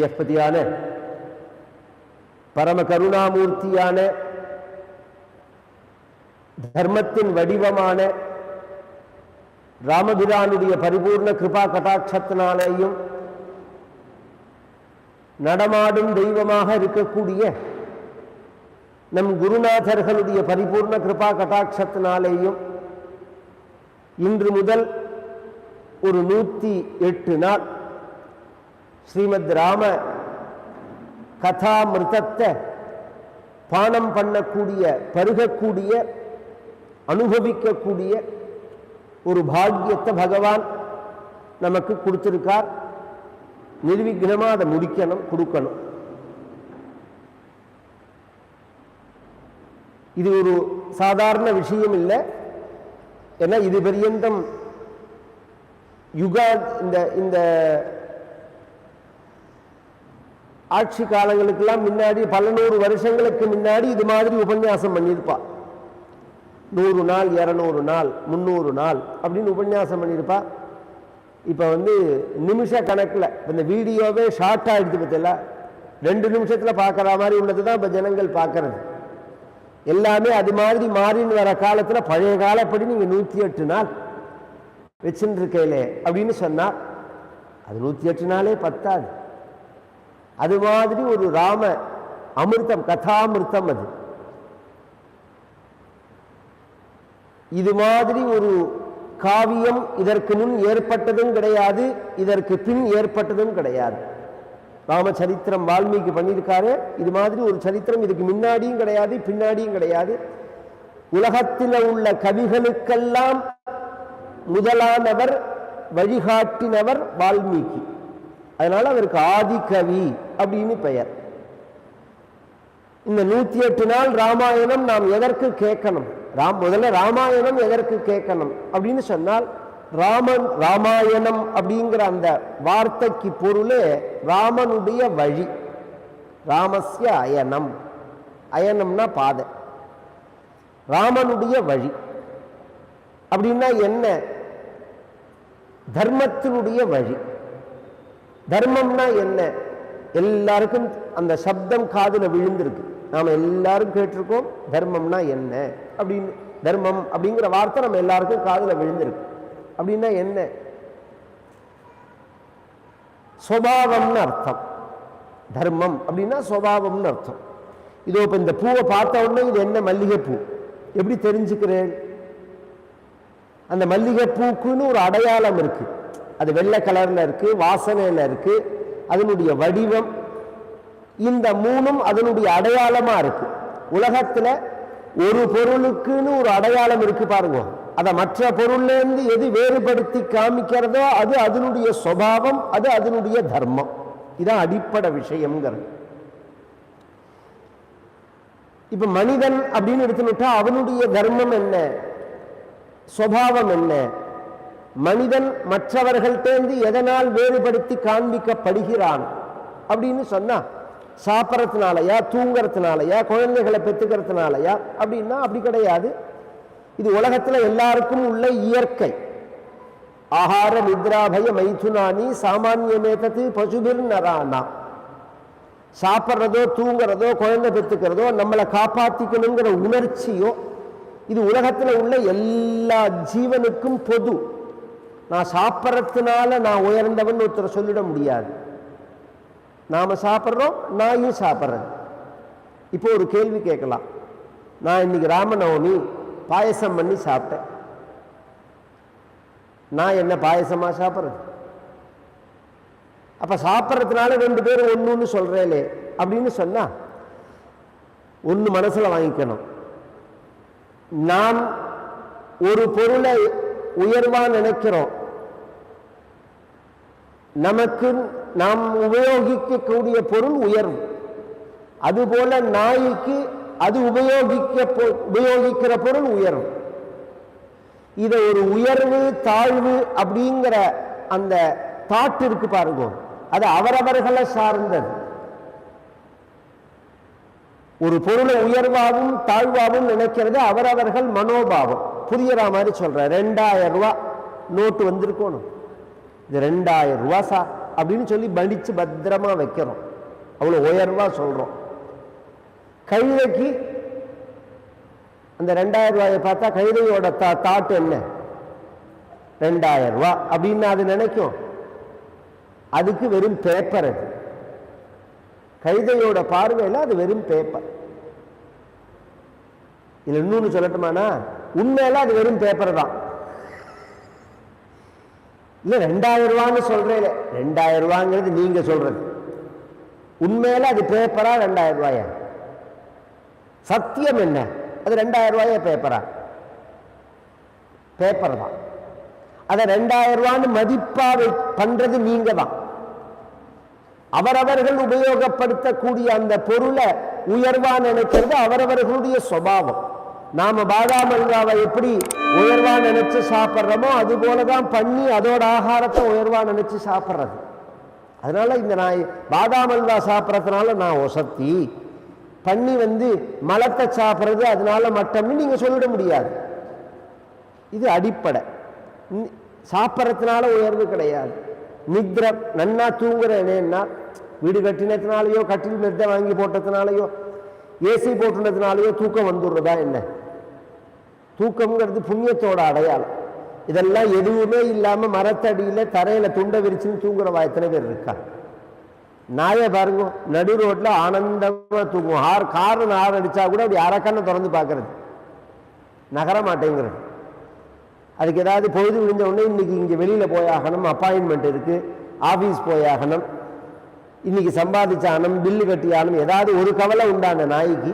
அரியப்பதியான பரம கருணாமூர்த்தியான தர்மத்தின் வடிவமான ராமபிரானுடைய பரிபூர்ண கிருபா கட்டாட்சத்தினாலேயும் நடமாடும் தெய்வமாக இருக்கக்கூடிய நம் குருநாதர்களுடைய பரிபூர்ண கிருபா கட்டாட்சத்தினாலேயும் இன்று முதல் ஒரு நூற்றி எட்டு நாள் ஸ்ரீமத் ராம கதாமிருதத்தை பானம் பண்ணக்கூடிய பருகக்கூடிய அனுபவிக்கக்கூடிய ஒரு பாக்கியத்தை பகவான் நமக்கு கொடுத்திருக்கார். நிர்விக்னமாக அதை முடிக்கணும் கொடுக்கணும். இது ஒரு சாதாரண விஷயம் இல்லை. ஏன்னா இது பரியந்தம் யுகா இந்த இந்த ஆட்சி காலங்களுக்கெல்லாம் முன்னாடி பல நூறு வருஷங்களுக்கு முன்னாடி இது மாதிரி உபன்யாசம் பண்ணியிருப்பா. நூறு நாள் இரநூறு நாள் முந்நூறு நாள் அப்படின்னு உபன்யாசம் பண்ணியிருப்பா. இப்போ வந்து நிமிஷ கணக்கில் இந்த வீடியோவே ஷார்ட்டாக எடுத்து பார்த்தல ரெண்டு நிமிஷத்தில் பார்க்குற மாதிரி உள்ளது தான் இப்போ ஜனங்கள் பார்க்கறது. எல்லாமே அது மாதிரி மாறின்னு வர காலத்தில் பழைய காலப்படி நீங்கள் நூற்றி எட்டு நாள் வச்சுருக்கையிலே அப்படின்னு சொன்னால் அது நூற்றி எட்டு நாளே பத்தாது. அது மாதிரி ஒரு ராம அமிர்தம் கதாமிர்தம் அது. இது மாதிரி ஒரு காவியம் இதற்கு முன் ஏற்பட்டதும் கிடையாது இதற்கு பின் ஏற்பட்டதும் கிடையாது. ராமச்சரித்திரம் வால்மீகி பண்ணியிருக்காரு. இது மாதிரி ஒரு சரித்திரம் இதுக்கு முன்னாடியும் கிடையாது பின்னாடியும் கிடையாது. உலகத்தில் உள்ள கவிகளுக்கெல்லாம் முதலானவர் வழிகாட்டினவர் வால்மீகி. அதனால அவருக்கு ஆதிகவி அப்படின்னு பெயர். இந்த நூத்தி எட்டு நாள் ராமாயணம் நாம் எதற்கு கேட்கணும்? ராம் முதல்ல ராமாயணம் எதற்கு கேட்கணும்? அப்படின்னு சொன்னால் ராமன் ராமாயணம் அப்படிங்கிற அந்த வார்த்தைக்கு பொருளே ராமனுடைய வழி. ராமஸ்ய அயனம். அயனம்னா பாதை. ராமனுடைய வழி. அப்படின்னா என்ன? தர்மத்தினுடைய வழி. தர்மம்னா என்ன? எல்லாருக்கும் அந்த சப்தம் காதுல விழுந்திருக்கு. நாம எல்லாரும் கேட்டிருக்கோம் தர்மம்னா என்ன? அப்படின்னு தர்மம் அப்படிங்கிற வார்த்தை நம்ம எல்லாருக்கும் காதுல விழுந்திருக்கு. அப்படின்னா என்ன? சுவாவம்னு அர்த்தம். தர்மம் அப்படின்னா சுவாவம்னு அர்த்தம். இதோ இப்போ இந்த பூவை பார்த்த உடனே இது என்ன மல்லிகைப்பூ? எப்படி தெரிஞ்சுக்கிறேன்? அந்த மல்லிகைப்பூக்குன்னு ஒரு அடையாளம் இருக்கு. அது வெள்ளை கலர்ல இருக்கு வாசனையில இருக்கு அதனுடைய வடிவம். இந்த மூணும் அதனுடைய அடையாளமா இருக்கு. உலகத்துல ஒரு பொருளுக்குன்னு ஒரு அடையாளம் இருக்கு பாருங்க. அதை மற்ற பொருள்ல இருந்து எது வேறுபடுத்தி காமிக்கிறதோ அது அதனுடைய சுபாவம் அது அதனுடைய தர்மம். இதான் அடிப்படை விஷயம்ங்கிறது. இப்ப மனிதன் அப்படின்னு எடுத்துக்கிட்டா அவனுடைய தர்மம் என்ன? சுவாவம் என்ன? மனிதன் மற்றவர்கள் தேர்ந்து எதனால் வேறுபடுத்தி காண்பிக்கப்படுகிறான்? அப்படின்னு சொன்னா சாப்பிட்றதுனாலயா தூங்குறதுனாலயா குழந்தைகளை பெற்றுக்கிறதுனாலயா அப்படின்னா அப்படி கிடையாது. இது உலகத்தில் எல்லாருக்கும் உள்ள இயற்கை. ஆகார நித்ராபய மைதுனானி சாமானியமேதத்து பசுபிர் நரானா சாப்பிட்றதோ தூங்குறதோ குழந்தை பெற்றுக்கிறதோ நம்மளை காப்பாற்றிக்கணுங்கிற உணர்ச்சியோ இது உலகத்தில் உள்ள எல்லா ஜீவனுக்கும் பொது. நான் சாப்பிட்றதுனால நான் உயர்ந்தவன் ஒருத்தர் சொல்லிட முடியாது. நாம் சாப்பிட்றோம் நாயும் சாப்பிட்றேன். இப்போ ஒரு கேள்வி கேட்கலாம். நான் இன்னைக்கு ராமநவமி பாயசம் பண்ணி சாப்பிட்டேன். நான் என்ன பாயசமாக சாப்பிட்றேன்? அப்போ சாப்பிட்றதுனால ரெண்டு பேரும் ஒன்றுன்னு சொல்கிறேலே அப்படின்னு சொன்னால் ஒன்று மனசில் வாங்கிக்கணும். நாம் ஒரு பொருளை உயர்வாக நினைக்கிறோம். நமக்கு நாம் உபயோகிக்கக்கூடிய பொருள் உயர்வு அதுபோல நாய்க்கு அது உபயோகிக்க பொ- உபயோகிக்கிற பொருள் உயர்வு இதை ஒரு உயர்வு தாழ்வு அப்படிங்கிற அந்த தாட் இருக்கு பாருங்க. அது அவரவர்களை சார்ந்தது. ஒரு பொருளை உயர்வாகவும் தாழ்வாகவும் நினைக்கிறது அவரவர்கள் மனோபாவம். புரியற மாதிரி சொல்றேன். ரெண்டாயிரம் ரூபாய் நோட்டு வந்திருக்கணும். இது ரெண்டாயிரம் ரூபா சா அப்படின்னு சொல்லி மடித்து பத்திரமா வைக்கிறோம். அவ்வளோ உயர்வா சொல்றோம். கழுதைக்கு அந்த ரெண்டாயிரம் ரூபாயை பார்த்தா கழுதையோட தா தாட்டு என்ன? ரெண்டாயிரம் ரூபா. அப்படின்னு அது நினைக்கும். அதுக்கு வெறும் பேப்பர் அது. கழுதையோட பார்வையில் அது வெறும் பேப்பர் இதில் இன்னொன்னு சொல்லட்டுமானா? உண்மையில அது வெறும் பேப்பர் தான். இல்லை ரெண்டாயிரம் ரூபான்னு சொல்கிறேன் ரெண்டாயிரம் ரூபாங்கிறது நீங்க சொல்றது. உண்மையில அது பேப்பரா ரெண்டாயிரம் ரூபாயா சத்தியம் என்ன? அது ரெண்டாயிரம் ரூபாயா பேப்பரா பேப்பர் தான். அதை ரெண்டாயிரம் ரூபான்னு மதிப்பாக பண்ணுறது நீங்கள் தான். அவரவர்கள் உபயோகப்படுத்தக்கூடிய அந்த பொருளை உயர்வா நினைக்கிறது அவரவர்களுடைய சுபாவம். நாம பாதாம் அல்வாவை எப்படி உயர்வா நினைச்சு சாப்பிட்றோமோ அது போலதான் பண்ணி அதோட ஆகாரத்தை உயர்வா நினைச்சு சாப்பிட்றது. அதனால இந்த நான் பாதாம் அல்வா சாப்பிட்றதுனால நான் ஒசத்தி. பண்ணி வந்து மலத்தை சாப்பிட்றது அதனால மட்டம்னு நீங்க சொல்லிட முடியாது. இது அடிப்படை. சாப்பிட்றதுனால உயர்வு கிடையாது. நித்ர நன்னா தூங்குறேனேன்னா வீடு கட்டினத்தினாலேயோ கட்டில் மெத்த வாங்கி போட்டதுனாலயோ ஏசி போட்டுனதுனாலயோ தூக்கம் வந்துடுறதா என்ன? தூக்கம்ங்கிறது புண்ணியத்தோட அடையாளம். இதெல்லாம் எதுவுமே இல்லாமல் மரத்தடியில் தரையில் துண்டை விரிச்சுன்னு தூங்குறவா எத்தனை பேர் இருக்கா? நாயை பாருங்க நடு ரோட்டில் ஆனந்தமாக தூங்கும் ஆறு கார் ஆறு அடித்தா கூட அப்படி அரக்கண்ணை திறந்து பார்க்கறது. நகர மாட்டேங்கிறது. அதுக்கு ஏதாவது பொழுது விழுந்த உடனே இன்றைக்கி இங்கே வெளியில் போயாகணும் அப்பாயின்மெண்ட் இருக்குது ஆஃபீஸ் போயாகணும் இன்றைக்கி சம்பாதிச்சாகணும் பில்லு கட்டியாகணும் ஏதாவது ஒரு கவலை உண்டான நாய்க்கு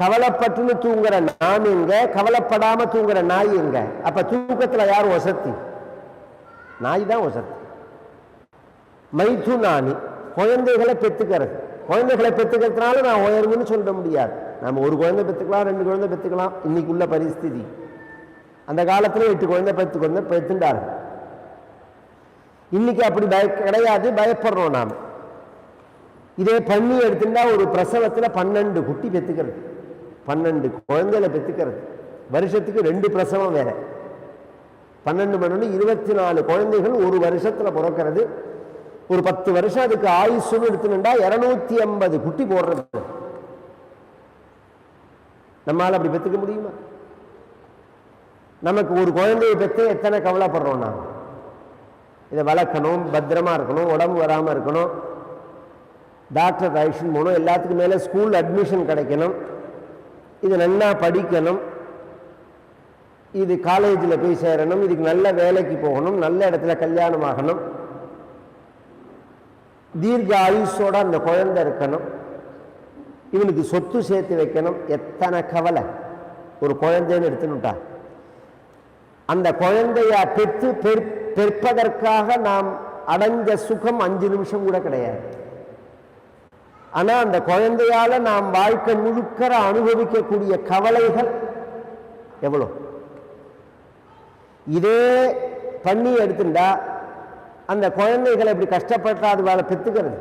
கவலைப்பட்டுன்னு தூங்குற நான் எங்க? கவலைப்படாம தூங்குற நாய் எங்க? அப்ப தூக்கத்துல யார் ஒசத்தி? நாய் தான் ஒசத்தி. மைத்து நாணி குழந்தைகளை பெற்றுக்கிறது குழந்தைகளை பெற்றுக்கிறதுனால நான் உயர்வுன்னு சொல்ல முடியாது. நம்ம ஒரு குழந்தை பெற்றுக்கலாம் ரெண்டு குழந்தை பெத்துக்கலாம். இன்னைக்குள்ள பரிஸ்திதி. அந்த காலத்தில் எட்டு குழந்தை பத்து குழந்தை பெற்றுண்டார்கள் இன்னைக்கு அப்படி பய கிடையாது பயப்படுறோம் நாம். இதே பண்ணி எடுத்துட்டா ஒரு பிரசவத்தில் பன்னெண்டு குட்டி பெற்றுக்கிறது பன்னெண்டு குழந்தைகளை பெற்றுக்கிறது. வருஷத்துக்கு ரெண்டு பிரசவம் வேற. பன்னெண்டு பன்னெண்டு இருபத்தி நாலு குழந்தைகள் ஒரு வருஷத்துல பிறக்கிறது. ஒரு பத்து வருஷம் அதுக்கு ஆயுசுன்னு எடுத்துனுண்டா இருநூத்தி ஐம்பது குட்டி போடுறது. நம்மளால் அப்படி பெற்றுக்க முடியுமா? நமக்கு ஒரு குழந்தையை பெற்று எத்தனை கவலைப்படுறோம் நாம்? இதை வளர்க்கணும் பத்திரமா இருக்கணும் உடம்பு வராமல் இருக்கணும். டாக்டர் அழைச்சின்னு போகணும். எல்லாத்துக்கும் மேலே ஸ்கூல் அட்மிஷன் கிடைக்கணும். இது நல்லா படிக்கணும். இது காலேஜில் போய் சேரணும். இதுக்கு நல்ல வேலைக்கு போகணும். நல்ல இடத்துல கல்யாணம் ஆகணும் தீர்க்க ஆயுஷோட அந்த குழந்தை இருக்கணும். இவனுக்கு சொத்து சேர்த்து வைக்கணும். எத்தனை கவலை. ஒரு குழந்தைன்னு எடுத்துனுட்டா. அந்த குழந்தைய பெற்று பெற்- பெற்பதற்காக நாம் அடைஞ்ச சுகம் அஞ்சு நிமிஷம் கூட கிடையாது. ஆனால் அந்த குழந்தையால் நாம் வாழ்க்கை முழுக்கிற அனுபவிக்கக்கூடிய கவலைகள் எவ்வளோ? இதே பண்ணி எடுத்துட்டா அந்த குழந்தைகளை இப்படி கஷ்டப்பட்டா அது வேலை பெற்றுக்கிறது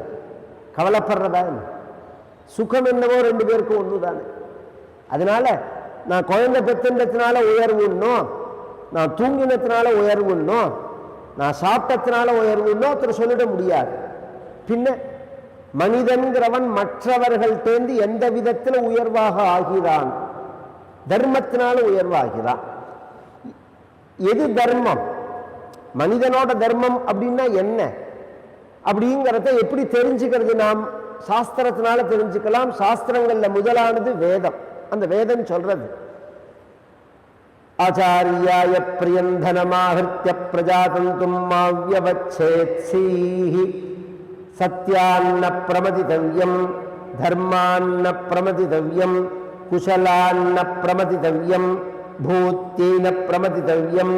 கவலைப்படுறதா சுகம் என்னவோ ரெண்டு பேருக்கும் ஒண்ணுதானே. அதனால நான் குழந்தை பெத்துன்றதுனால உயர்வுன்னும் நான் தூங்கினத்தினால உயர்வுன்னும் நான் சாப்பிட்டதுனால உயர்வுன்னும் ஒருத்தர் சொல்லிட முடியாது. பின்ன மனிதன்கிறவன் மற்றவர்கள் தேர்ந்து எந்த விதத்தில் உயர்வாக ஆகிறான்? தர்மத்தினால உயர்வாகிறான். எது தர்மம்? மனிதனோட தர்மம் அப்படின்னா என்ன? அப்படிங்கிறத எப்படி தெரிஞ்சுக்கிறது நாம்? சாஸ்திரத்தினால தெரிஞ்சுக்கலாம். சாஸ்திரங்கள்ல முதலானது வேதம். அந்த வேதம் சொல்றது. ஆச்சாரியாய பிரியந்தனமாகிருத்திய பிரஜாதந்தும் மாவியவச்சேத் சீஹி സത്യാന്ന പ്രമതിതവ്യം ധർമാന്ന പ്രമതിതവ്യം കുശലാന്ന പ്രമതിതവ്യം ഭൂത്തീന പ്രമതിതവ്യം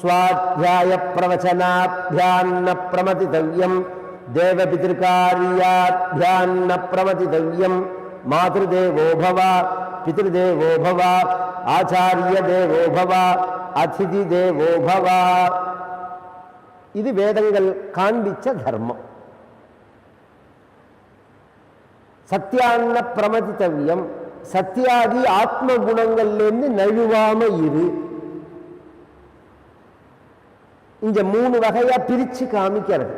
സ്വാധ്യായ പ്രവചനാഭ്യാന്ന പ്രമതിതവ്യം ദേവപിതൃകാര്യാഭ്യാന്ന പ്രമതിതവ്യം മാതൃദേവോഭവ പിതൃദേവോഭവ ആചാര്യദേവോഭവ അതിഥിദേവോഭവ. ഇത് വേദങ്ങൾ കാണിച്ച ധർമ്മം. சத்தியான்ன பிரமதித்தவியம் சத்தியாதி ஆத்ம குணங்கள்லேருந்து நழுவாம இரு. இங்க மூணு வகையா பிரிச்சு காமிக்கிறது.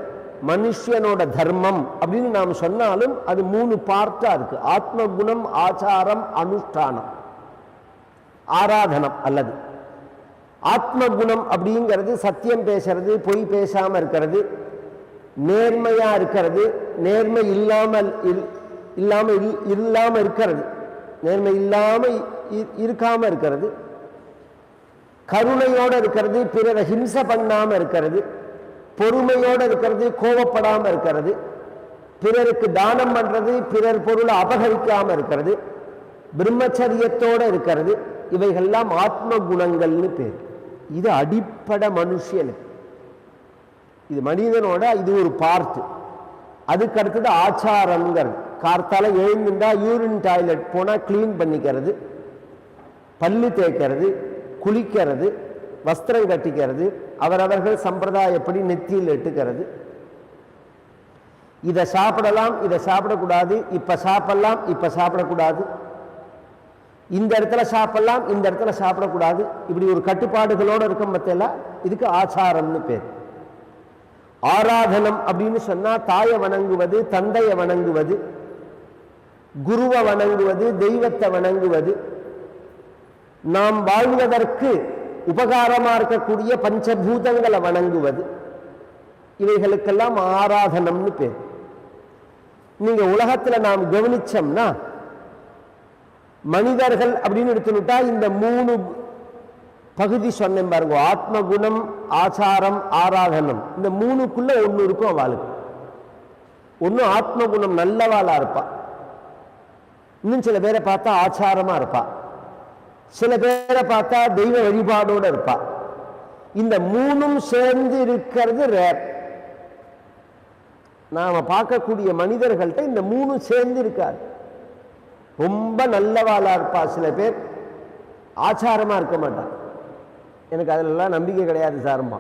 மனுஷனோட தர்மம் அப்படின்னு நாம் சொன்னாலும் அது மூணு பார்ட்டா இருக்கு. ஆத்ம குணம் ஆச்சாரம் அனுஷ்டானம். ஆராதனம் அல்லது. ஆத்ம குணம் அப்படிங்கிறது சத்தியம் பேசுறது பொய் பேசாம இருக்கிறது. நேர்மையா இருக்கிறது நேர்மை இல்லாமல் இல்லாமல் இல்லாம இல்- இல்லாம இருக்கிறது. நேர்மை இல்லாம இருக்காமல் இருக்காம இருக்கிறது. கருணையோட இருக்கிறது பிறரை ஹிம்சை பண்ணாம இருக்கிறது. பொறுமையோட இருக்கிறது கோபப்படாம இருக்கிறது. பிறருக்கு தானம் பண்றது பிறர் பொருளை அபகரிக்காம இருக்கிறது. பிரம்மச்சரியத்தோட இருக்கிறது. இவைகள்லாம் ஆத்ம குணங்கள்னு பேர். இது அடிப்படை மனுஷனுக்கு. இது மனிதனோட இது ஒரு பார்த்து. அதுக்கு அடுத்தது கார்த்தால எழுந்துட்டா யூரின் டாய்லெட் போனால் க்ளீன் பண்ணிக்கிறது பல்லு தேய்க்கிறது குளிக்கிறது வஸ்திரம் கட்டிக்கிறது அவரவர்கள் சம்பிரதாயப்படி நெத்தியில் எட்டுக்கிறது. இதை சாப்பிடலாம் இதை சாப்பிடக்கூடாது இப்ப சாப்பிடலாம் இப்ப சாப்பிடக்கூடாது. இந்த இடத்துல சாப்பிடலாம் இந்த இடத்துல சாப்பிடக்கூடாது. இப்படி ஒரு கட்டுப்பாடுகளோட இருக்கும் பத்தியெல்லாம் இதுக்கு ஆச்சாரம்னு பேர். ஆராதனம் அப்படின்னு சொன்னா தாயை வணங்குவது தந்தையை வணங்குவது குருவை வணங்குவது தெய்வத்தை வணங்குவது. நாம் வாழ்வதற்கு உபகாரமா இருக்கக்கூடிய பஞ்சபூதங்களை வணங்குவது. இவைகளுக்கெல்லாம் ஆராதனம்னு பேர். நீங்க உலகத்துல நாம் கவனிச்சோம்னா மனிதர்கள் அப்படின்னு எடுத்துக்கிட்டா இந்த மூணு பகுதி சொன்னேன் பாருங்க. ஆத்ம குணம் ஆச்சாரம் ஆராதனம். இந்த மூணுக்குள்ள ஒன்று இருக்கும் அவளுக்கு. ஒண்ணு ஆத்ம குணம் நல்லவாளா இன்னும் சில பேரை பார்த்தா ஆச்சாரமாக இருப்பா. சில பேரை பார்த்தா தெய்வ வழிபாடோடு இருப்பா. இந்த மூணும் சேர்ந்து இருக்கிறது ரேர் நாம பார்க்கக்கூடிய மனிதர்கள்ட்ட இந்த மூணும் சேர்ந்து இருக்காது. ரொம்ப நல்லவாளாக இருப்பா சில பேர். ஆச்சாரமாக இருக்க மாட்டான் எனக்கு அதிலெல்லாம் நம்பிக்கை கிடையாது சாரம்மா.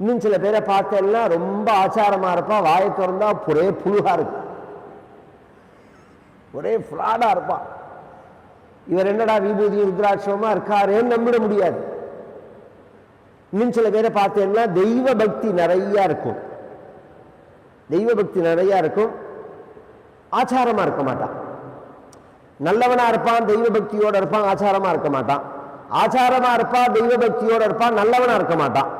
இன்னும் சில பேரை பார்த்தேன்னா ரொம்ப ஆச்சாரமாக இருப்பா. வாயை திறந்தா ஒரே புழுகாக இருக்கு. ஒரே ஃப்ராடா இருப்பான். இவர் என்னடா விபூதி ருத்ராட்சமா இருக்காருன்னு நம்பிட முடியாது. இன்னும் சில பேரை பார்த்தேன்னா தெய்வ பக்தி நிறைய இருக்கும். தெய்வ பக்தி நிறையா இருக்கும். ஆச்சாரமா இருக்க மாட்டான். நல்லவனா இருப்பான் தெய்வ பக்தியோட இருப்பான் ஆச்சாரமா இருக்க மாட்டான். ஆச்சாரமா இருப்பான் தெய்வ பக்தியோட இருப்பான் நல்லவனா இருக்க மாட்டான்.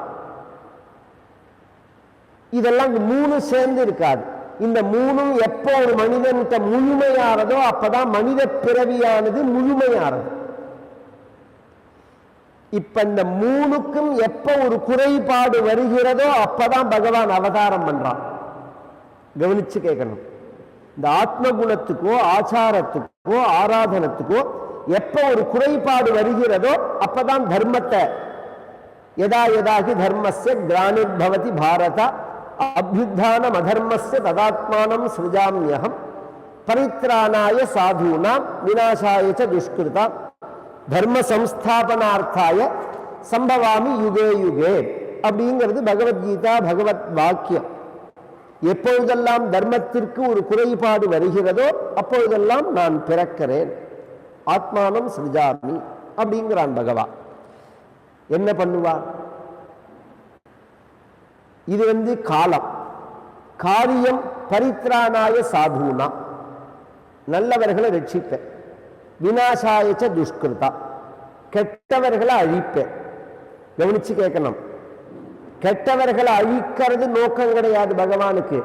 இதெல்லாம் மூணு சேர்ந்து இருக்காது. இந்த மூணும் எப்போ ஒரு மனிதன்கிட்ட முழுமையானதோ அப்பதான் மனித பிறவியானது முழுமையானது. இப்ப இந்த மூணுக்கும் எப்ப ஒரு குறைபாடு வருகிறதோ அப்பதான் பகவான் அவதாரம் பண்றான். கவனிச்சு கேட்கணும். இந்த ஆத்ம குணத்துக்கோ ஆச்சாரத்துக்கோ ஆராதனத்துக்கோ எப்ப ஒரு குறைபாடு வருகிறதோ அப்பதான் தர்மத்தை எதா எதாகி தர்மஸ்ய கிரானிர்பவதி பாரதா அபியுத்தானம் அதர்மஸ்ய ததாத்மானம் சிருஜாமியகம் பரித்ராணாய சாதூனாம் விநாசாய ச துஷ்கிருதாம் தர்ம சம்ஸ்தாபனார்த்தாய சம்பவாமி யுகே யுகே அப்படிங்கிறது பகவத்கீதா பகவத் வாக்கியம் எப்பொழுதெல்லாம் தர்மத்திற்கு ஒரு குறைபாடு வருகிறதோ அப்பொழுதெல்லாம் நான் பிறக்கிறேன் ஆத்மானம் சிருஜாமி அப்படிங்கிறான் பகவான் என்ன பண்ணுவான் இது வந்து காலம். காரியம் பரித்ராணாய சாதுனா. நல்லவர்களை ரட்சிப்பேன் வினாசாயச்ச துஷ்கிருதா. கெட்டவர்களை அழிப்பேன் கவனிச்சு கேட்கணும். கெட்டவர்களை அழிக்கிறது நோக்கம் கிடையாது பகவானுக்கு.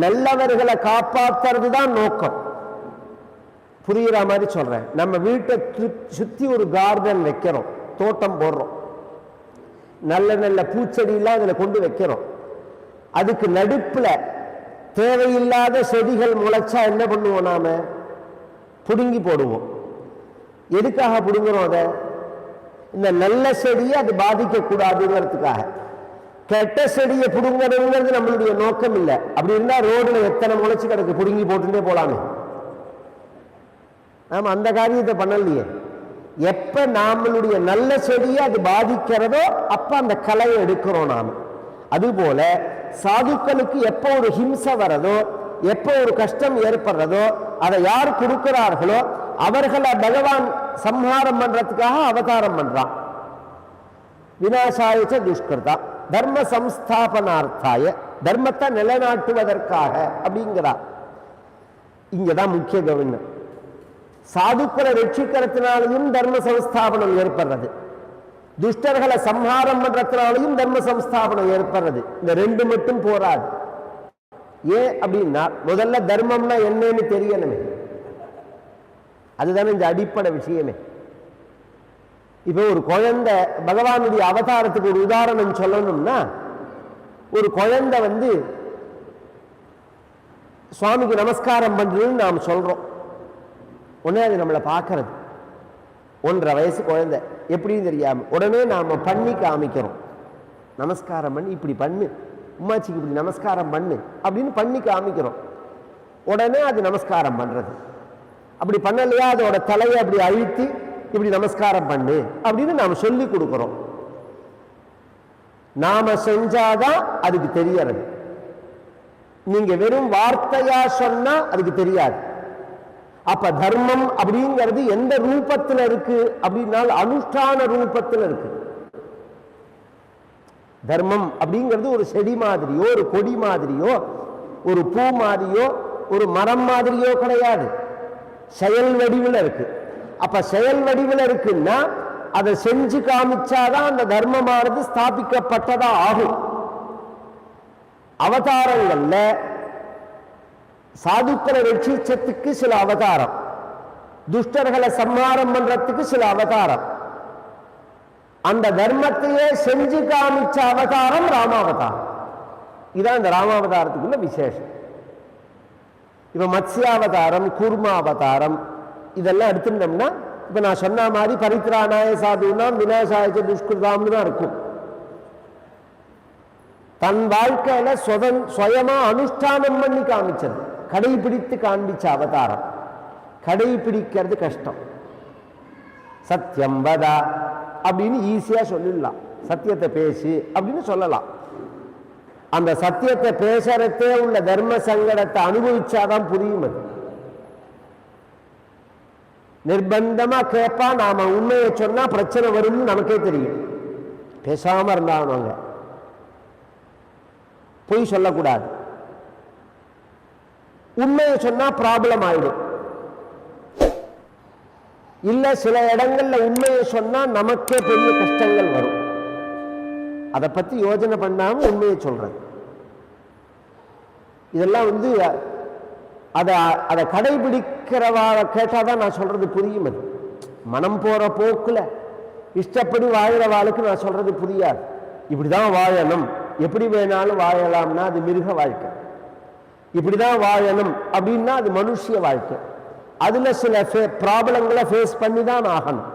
நல்லவர்களை காப்பாற்றுறது தான் நோக்கம். புரியுற மாதிரி சொல்றேன். நம்ம வீட்டை சு- சுத்தி ஒரு கார்டன் வைக்கிறோம். தோட்டம் போடுறோம். நல்ல நல்ல பூச்செடியெல்லாம் அதில் கொண்டு வைக்கிறோம் அதுக்கு நடுப்புல தேவையில்லாத செடிகள் முளைச்சா என்ன பண்ணுவோம் நாம? புடுங்கி போடுவோம். எதுக்காக பிடுங்குறோம் அதை? இந்த நல்ல செடியை அது பாதிக்கக்கூடாதுங்கிறதுக்காக. கெட்ட செடியை பிடுங்கணுங்கிறது நம்மளுடைய நோக்கம் இல்லை. அப்படி இருந்தால் ரோடில் எத்தனை முளைச்சி கிடக்கு? பிடுங்கி போட்டுட்டே போகலாமே நாம் அந்த காரியத்தை பண்ணலையே. எப்ப நாமளுடைய நல்ல செடியை அது பாதிக்கிறதோ அப்ப அந்த கலையை எடுக்கிறோம் நாம். அதுபோல சாதுக்களுக்கு எப்போ ஒரு ஹிம்சை வரதோ எப்போ ஒரு கஷ்டம் ஏற்படுறதோ அதை யார் கொடுக்கிறார்களோ அவர்களை பகவான் சம்ஹாரம் பண்றதுக்காக அவதாரம் பண்றான். வினாசாயச்ச துஷ்கிருதா. தர்ம சம்ஸ்தாபனார்த்தாய தர்மத்தை நிலைநாட்டுவதற்காக அப்படிங்கிறார். இங்கதான் முக்கிய கவனம். சாதுக்களை ரட்சிக்கிறதுனாலையும் தர்ம சம்ஸ்தாபனம் ஏற்படுறது. துஷ்டர்களை சம்ஹாரம் பண்றதுனாலையும் தர்ம சம்ஸ்தாபனம் ஏற்படுறது. இந்த ரெண்டு மட்டும் போராது. ஏன் அப்படின்னா முதல்ல தர்மம்னா என்னன்னு தெரியணுமே. அதுதானே இந்த அடிப்படை விஷயமே. இப்போ ஒரு குழந்தை பகவானுடைய அவதாரத்துக்கு ஒரு உதாரணம் சொல்லணும்னா ஒரு குழந்தை வந்து சுவாமிக்கு நமஸ்காரம் பண்றதுன்னு நாம் சொல்றோம். உடனே அது நம்மளை பார்க்கறது. ஒன்றரை வயசு குழந்தை. எப்படின்னு தெரியாமல் உடனே நாம பண்ணி காமிக்கிறோம். நமஸ்காரம் பண்ணி இப்படி பண்ணு. உமாச்சிக்கு இப்படி நமஸ்காரம் பண்ணு அப்படின்னு பண்ணி காமிக்கிறோம். உடனே அது நமஸ்காரம் பண்ணுறது அப்படி பண்ணலையா அதோட தலையை அப்படி அழுத்தி இப்படி நமஸ்காரம் பண்ணு அப்படின்னு நாம் சொல்லி கொடுக்குறோம். நாம செஞ்சாதான் அதுக்கு தெரியறது. நீங்க வெறும் வார்த்தையா சொன்னா அதுக்கு தெரியாது. அப்ப தர்மம் அப்படிங்கிறது எந்த ரூபத்துல இருக்கு அப்படின்னால் அனுஷ்டான ரூபத்துல இருக்கு. தர்மம் அப்படிங்கிறது ஒரு செடி மாதிரியோ ஒரு கொடி மாதிரியோ ஒரு பூ மாதிரியோ ஒரு மரம் மாதிரியோ கிடையாது. செயல் வடிவில் இருக்கு. அப்ப செயல் வடிவில் இருக்குன்னா அதை செஞ்சு காமிச்சாதான் அந்த தர்மமானது ஸ்தாபிக்கப்பட்டதா ஆகும். அவதாரங்கள்ல சாதுக்களை ரட்சிச்சத்துக்கு சில அவதாரம். துஷ்டர்களை சம்ஹாரம் பண்றதுக்கு சில அவதாரம். அந்த தர்மத்தையே செஞ்சு காமிச்ச அவதாரம் ராமாவதாரம். இதான் இந்த ராமாவதாரத்துக்குள்ள விசேஷம். இப்போ மத்ஸ்யாவதாரம் கூர்மாவதாரம் இதெல்லாம் எடுத்துட்டோம்னா இப்ப நான் சொன்ன மாதிரி பரித்ராணாய சாதுனா விநாசாய துஷ்கிருதாம்னு தான் இருக்கும். தன் வாழ்க்கையில சுதன் சுயமா அனுஷ்டானம் பண்ணி காமிச்சது. கடைபிடித்து காண்பிச்ச அவதாரம். கடைபிடிக்கிறது கஷ்டம். சத்தியம் வதா அப்படின்னு ஈஸியாக சொல்லிடலாம். சத்தியத்தை பேசு அப்படின்னு சொல்லலாம். அந்த சத்தியத்தை பேசுறதே உள்ள தர்ம சங்கடத்தை அனுபவிச்சாதான் புரியும் அது. நிர்பந்தமா கேட்பா நாம உண்மையை சொன்னா பிரச்சனை வரும்னு நமக்கே தெரியும். பேசாம இருந்தாங்க பொய் சொல்லக்கூடாது. உண்மையை சொன்னா ப்ராப்ளம் ஆயிடும். இல்ல சில இடங்கள்ல உண்மையை சொன்னா நமக்கே பெரிய கஷ்டங்கள் வரும். அதை பத்தி யோஜனை பண்ணாம உண்மையை சொல்றது. இதெல்லாம் வந்து அதை அதை கடைபிடிக்கிறவா கேட்டாதான் நான் சொல்றது புரியும் அது. மனம் போற போக்குல இஷ்டப்படி வாழ்கிறவாளுக்கு நான் சொல்றது புரியாது. இப்படிதான் வாழணும். எப்படி வேணாலும் வாழலாம்னா அது மிருக வாழ்க்கை. இப்படி தான் வாழணும் அப்படின்னா அது மனுஷிய வாழ்க்கை. அதில் சில ப்ராப்ளங்களை ஃபேஸ் பண்ணி தான் ஆகணும்.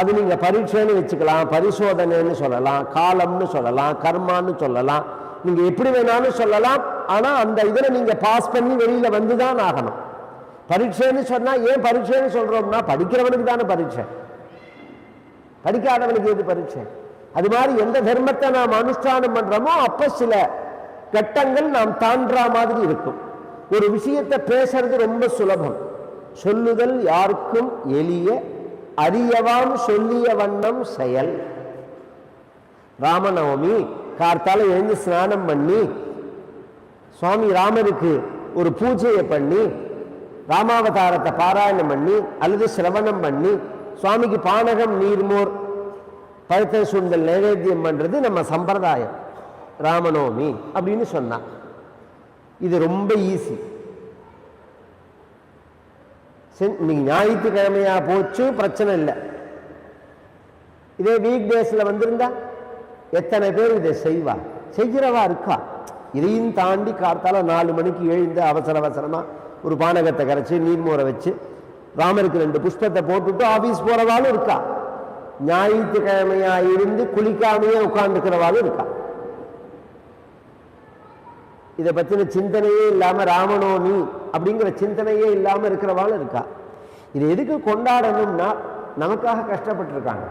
அது நீங்கள் பரீட்சைன்னு வச்சுக்கலாம் பரிசோதனைன்னு சொல்லலாம் காலம்னு சொல்லலாம் கர்மான்னு சொல்லலாம். நீங்கள் எப்படி வேணாலும் சொல்லலாம் ஆனால் அந்த இதில் நீங்கள் பாஸ் பண்ணி வெளியில் வந்து தான் ஆகணும். பரீட்சைன்னு சொன்னால் ஏன் பரீட்சைன்னு சொல்கிறோம்னா படிக்கிறவனுக்கு தானே பரீட்சை. படிக்காதவனுக்கு எது பரீட்சை? அது மாதிரி எந்த தர்மத்தை நாம் அனுஷ்டானம் பண்ணுறோமோ அப்போ சில கட்டங்கள் நாம் தாண்டா மாதிரி இருக்கும். ஒரு விஷயத்தை பேசுறது ரொம்ப சுலபம். சொல்லுதல் யாருக்கும் எளிய அறியவாம் சொல்லிய வண்ணம் செயல். ராமநவமி கார்த்தால எழுந்து ஸ்நானம் பண்ணி சுவாமி ராமருக்கு ஒரு பூஜையை பண்ணி ராமாவதாரத்தை பாராயணம் பண்ணி அல்லது சிரவணம் பண்ணி சுவாமிக்கு பானகம் நீர்மோர் பழுத்த சுண்டல் நைவேத்தியம் பண்ணுறது நம்ம சம்பிரதாயம். ராமநவமி அப்படின்னு சொன்னான் இது ரொம்ப ஈஸி இன்னைக்கு ஞாயிற்றுக்கிழமையா போச்சு பிரச்சனை இல்லை. இதே வீக் டேஸில் வந்திருந்தா எத்தனை பேர் இதை செய்வா? செய்கிறவா இருக்கா? இதையும் தாண்டி கார்த்தால நாலு மணிக்கு எழுந்து அவசர அவசரமா ஒரு பானகத்தை கரைச்சி நீர்மூரை வச்சு ராமருக்கு ரெண்டு புஷ்பத்தை போட்டுட்டு ஆபீஸ் போகிறவாலும் இருக்கா. ஞாயிற்றுக்கிழமையா இருந்து குளிக்காமையே உட்கார்ந்துக்கிறவாலும் இருக்கா. இதை பத்தின சிந்தனையே இல்லாம ராமனோமி அப்படிங்கிற சிந்தனையே இல்லாம இருக்கிறவாள் இருக்கா. இது எதுக்கு கொண்டாடணும்னா நமக்காக கஷ்டப்பட்டிருக்காங்க.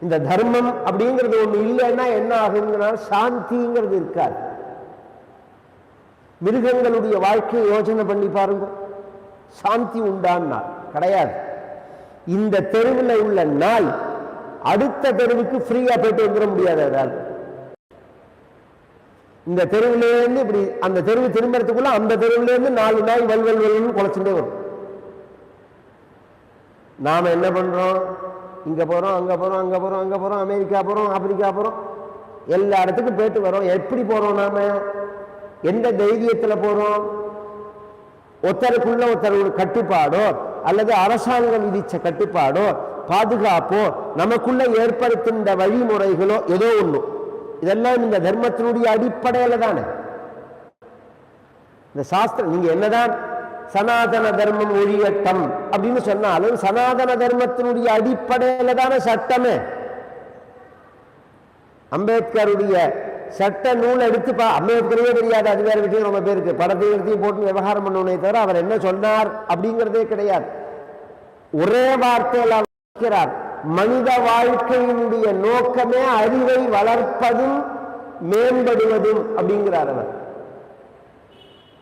இந்த தர்மம் அப்படிங்கிறது ஒண்ணு இல்லைன்னா என்ன ஆகுங்கிறனால சாந்திங்கிறது இருக்காது. மிருகங்களுடைய வாழ்க்கையை யோசனை பண்ணி பாருங்க. சாந்தி உண்டான்னா கிடையாது. இந்த தெருவில் உள்ள நாய் அடுத்த தெருவுக்கு ஃப்ரீயா போயிட்டு வந்துட முடியாது அதால். இந்த தெருவிலேருந்து இப்படி அந்த தெருவு திரும்பறதுக்குள்ள அந்த தெருவிலேருந்து நாலு நாய் வல் வல் வல்னு குலைச்சுட்டே வரும். நாம் என்ன பண்ணுறோம் இங்கே போகிறோம் அங்கே போகிறோம் அங்கே போகிறோம் அங்கே போகிறோம் அமெரிக்கா போகிறோம் ஆப்பிரிக்கா போகிறோம் எல்லா இடத்துக்கும் போயிட்டு வரோம். எப்படி போகிறோம் நாம்? எந்த தைரியத்தில் போகிறோம் ஒருத்தருக்குள்ள ஒருத்தர் ஒரு கட்டுப்பாடோ அல்லது அரசாங்கம் விதிச்ச கட்டுப்பாடோ பாதுகாப்போ நமக்குள்ள ஏற்படுத்துகின்ற வழிமுறைகளோ ஏதோ ஒன்று இதெல்லாம் இந்த தர்மத்தினுடைய அடிப்படையில தானே. இந்த சாஸ்திரம் நீங்க என்னதான் சனாதன தர்மம் ஒழியட்டம் அப்படின்னு சொன்னாலும் சனாதன தர்மத்தினுடைய அடிப்படையில தானே சட்டமே. அம்பேத்கருடைய சட்ட நூல் எடுத்து அம்பேத்கரே தெரியாது அது வேற விஷயம் ரொம்ப பேருக்கு. படத்தை எடுத்து போட்டு விவகாரம் பண்ணணுனே தவிர அவர் என்ன சொன்னார் அப்படிங்கிறதே கிடையாது. ஒரே வார்த்தையில் அவர் மனித வாழ்க்கையினுடைய நோக்கமே அறிவை வளர்ப்பதும் மேம்படுவதும் அப்படிங்கிறார் அவர்.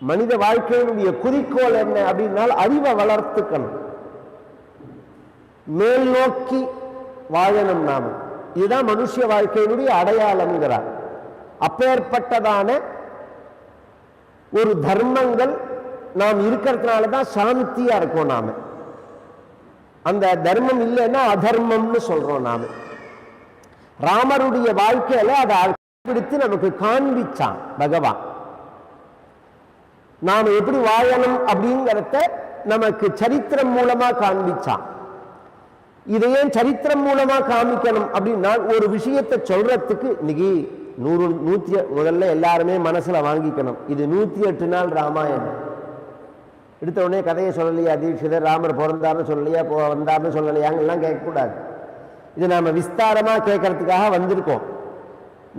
மனித வாழ்க்கையினுடைய குறிக்கோள் என்ன அப்படின்னால் அறிவை வளர்த்துக்கணும். மேல் நோக்கி வாழணும் நாம. இதுதான் மனுஷ வாழ்க்கையினுடைய அடையாளம்ங்கிறார். அப்பேற்பட்டதான ஒரு தர்மங்கள் நாம் இருக்கிறதுனால தான் சாந்தியா இருக்கோம் நாம. அந்த தர்மம் இல்லைன்னா அதர்மம்னு சொல்றோம் நாம. ராமருடைய வாழ்க்கையில அதை பிடித்து நமக்கு காண்பிச்சான் பகவான். நாம் எப்படி வாழணும் அப்படிங்கிறத நமக்கு சரித்திரம் மூலமா காண்பிச்சான். இதை ஏன் சரித்திரம் மூலமா காமிக்கணும் அப்படின்னா ஒரு விஷயத்தை சொல்றதுக்கு இன்னைக்கு நூறு நூத்தி முதல்ல எல்லாருமே மனசுல வாங்கிக்கணும். இது நூத்தி எட்டு நாள் ராமாயணம். எடுத்த உடனே கதையை சொல்லலையா தீட்சிதர் ராமர் பிறந்தார்னு சொல்லலையா போ வந்தார்னு சொல்லலையாங்கெல்லாம் கேட்கக்கூடாது. இது நாம் விஸ்தாரமாக கேட்கறதுக்காக வந்திருக்கோம்.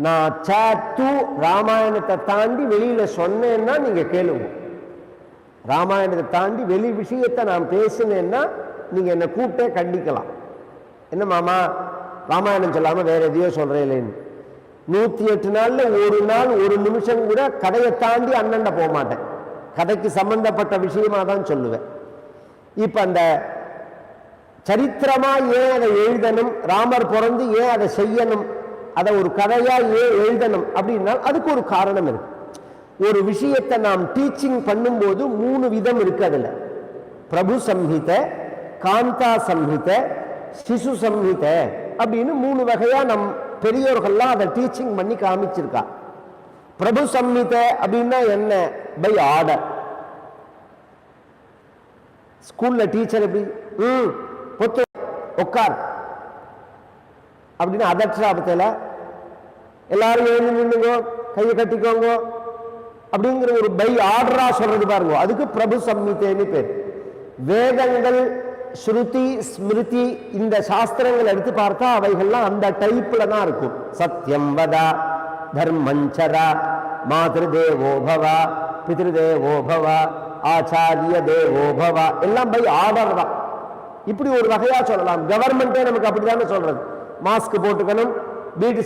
நான் சாத்து ராமாயணத்தை தாண்டி வெளியில் சொன்னேன்னா நீங்கள் கேளுங்க. ராமாயணத்தை தாண்டி வெளி விஷயத்தை நான் பேசினேன்னா நீங்கள் என்னை கூப்பிட்டே கண்டிக்கலாம். என்ன மாமா ராமாயணம் சொல்லாமல் வேற எதையோ சொல்றேன் நூற்றி எட்டு நாளில் ஒரு நாள் ஒரு நிமிஷம் கூட கதையை தாண்டி அண்ணன்ட போக மாட்டேன். கதைக்கு சம்பந்தப்பட்ட விஷயமா தான் சொல்லுவேன். இப்போ அந்த சரித்திரமாக ஏன் அதை எழுதணும் ராமர் பிறந்து ஏன் அதை செய்யணும் அதை ஒரு கதையாக ஏன் எழுதணும் அப்படின்னா அதுக்கு ஒரு காரணம் இருக்கு. ஒரு விஷயத்தை நாம் டீச்சிங் பண்ணும்போது மூணு விதம் இருக்கு அதில். பிரபு சம்ஹித காந்தா சம்ஹித சிசு சம்ஹித அப்படின்னு மூணு வகையாக நம் பெரியோர்கள்லாம் அதை டீச்சிங் பண்ணி காமிச்சிருக்கா. பிரபு சம்மித அப்படின்னா என்ன? பை ஆர்டர் ஸ்கூல்ல டீச்சர் எப்படி? ம் பொத்து உட்கார். அப்படின்னு அதட்சாபத்தில் எல்லாரும் எழுந்து நின்னுங்க கையை கட்டிக்கோங்க அப்படிங்கிற ஒரு பை ஆர்டரா சொல்றது பாருங்க. அதுக்கு பிரபு சம்மித்தேன்னு பேர். வேதங்கள் ஸ்ருதி ஸ்மிருதி இந்த சாஸ்திரங்கள் எடுத்து பார்த்தா அவைகள்லாம் அந்த டைப்ல தான் இருக்கும். சத்தியம் வதா. தர்மஞ்சரா மாதிரு தேவோ பிதிருதேவோ ஆச்சாரிய தேவோ பவா எல்லாம் பை ஆர்டர் தான். இப்படி ஒரு வகையா சொல்லலாம். கவர்மெண்டே நமக்கு அப்படிதானே சொல்றது. மாஸ்க் போட்டுக்கணும். வீட்டு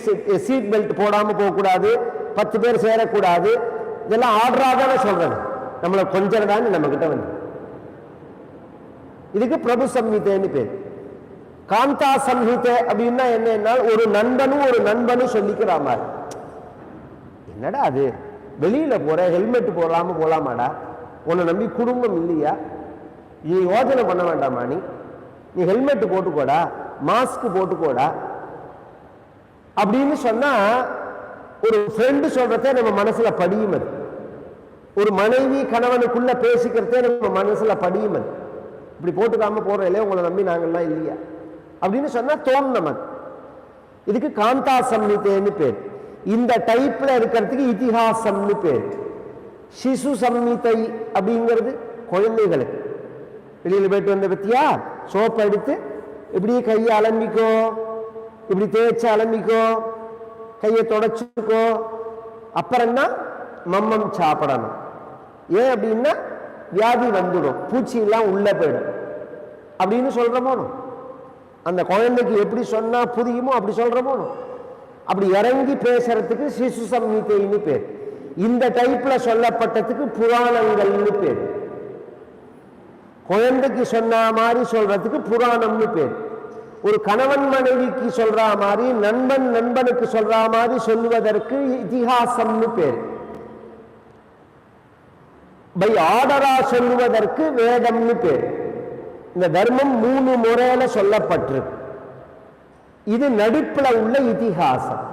சீட் பெல்ட் eh, போடாம போகக்கூடாது. பத்து பேர் சேரக்கூடாது. இதெல்லாம் ஆர்டரா தானே சொல்றது. நம்மளை கொஞ்சம் தான் நம்ம கிட்ட வந்து. இதுக்கு பிரபு சம்ஹிதேன்னு பேர். காந்தா சம்ஹிதை அப்படின்னா என்னன்னா ஒரு நண்பனும் ஒரு நண்பனும் சொல்லிக்கிற மாதிரி. என்னடா அது? வெளியில் போகிற ஹெல்மெட் போடாமல் போகலாமாடா உன்னை நம்பி குடும்பம் இல்லையா? நீ யோஜனை பண்ண வேண்டாமா நீ? நீ ஹெல்மெட் போட்டுக்கோடா மாஸ்க் போட்டுக்கோடா. அப்படின்னு சொன்னா ஒரு ஃப்ரெண்டு சொல்கிறத நம்ம மனசில் படியும் அது. ஒரு மனைவி கணவனுக்குள்ள பேசிக்கிறதே நம்ம மனசுல படியும் அது. இப்படி போட்டுக்காம போறதில்ல உங்களை நம்பி நாங்கள்லாம் இல்லையா? அப்படின்னு சொன்னால் தோணும் நமக்கு. இதுக்கு காந்தா சம்மித்தேன்னு பேர். இந்த டைப்ல இருக்கிறதுக்கு இதிகாசம்னு பேர். சிசு சம்மிதை அப்படிங்கிறது குழந்தைகளுக்கு. வெளியில் போயிட்டு வந்த பத்தியா? சோப்பை எடுத்து இப்படி கையை அலம்பிக்கோ. இப்படி தேய்ச்சி அலம்பிக்கோ. கையை தொடச்சிக்கோ. அப்புறம்தான் மம்மம் சாப்பிடணும். ஏன் அப்படின்னா வியாதி வந்துடும். பூச்சியெல்லாம் உள்ளே போயிடும். அப்படின்னு சொல்றோமோ அந்த குழந்தைக்கு எப்படி சொன்னால் புரியுமோ அப்படி சொல்றோமோ அப்படி இறங்கி பேசுறதுக்கு சிசு சம்ஹிதைன்னு பேர். இந்த டைப்ல சொல்லப்பட்டதுக்கு புராணங்கள்னு பேர். குழந்தைக்கு சொன்ன மாதிரி சொல்றதுக்கு புராணம்னு பேர். ஒரு கணவன் மனைவிக்கு சொல்ற மாதிரி நண்பன் நண்பனுக்கு சொல்ற மாதிரி சொல்லுவதற்கு இதிகாசம்னு பேர். பை ஆர்டரா சொல்லுவதற்கு வேதம்னு பேர். இந்த தர்மம் மூணு முறையில சொல்லப்பட்டிருக்கு. இது நடிப்புல உள்ள இதிகாசம்.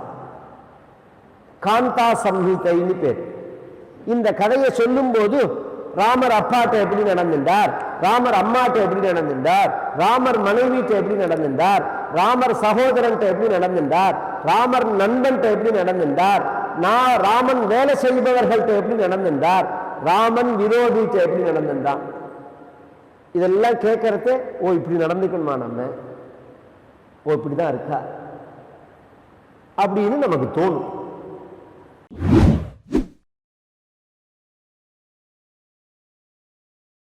காந்தா சம்ஹிதைன்னு பேர். இந்த கதையை சொல்லும்போது ராமர் அப்பாட்ட எப்படி நடந்திருந்தார்? ராமர் அம்மாட்ட எப்படி நடந்திருந்தார்? ராமர் மனைவிட்ட எப்படி நடந்திருந்தார்? ராமர் சகோதரன்ட்ட எப்படி நடந்திருந்தார்? ராமர் நண்பன்ட்ட எப்படி நடந்திருந்தார்? நான் ராமன் வேலை செய்பவர்கள்ட்ட எப்படி நடந்திருந்தார்? ராமன் விரோதிட்ட எப்படி நடந்திருந்தான்? இதெல்லாம் கேட்கறதே ஓ இப்படி நடந்துக்கணுமா நம்ம? ஓ இப்படி தான் இருக்கா? அப்படின்னு நமக்கு தோணும்.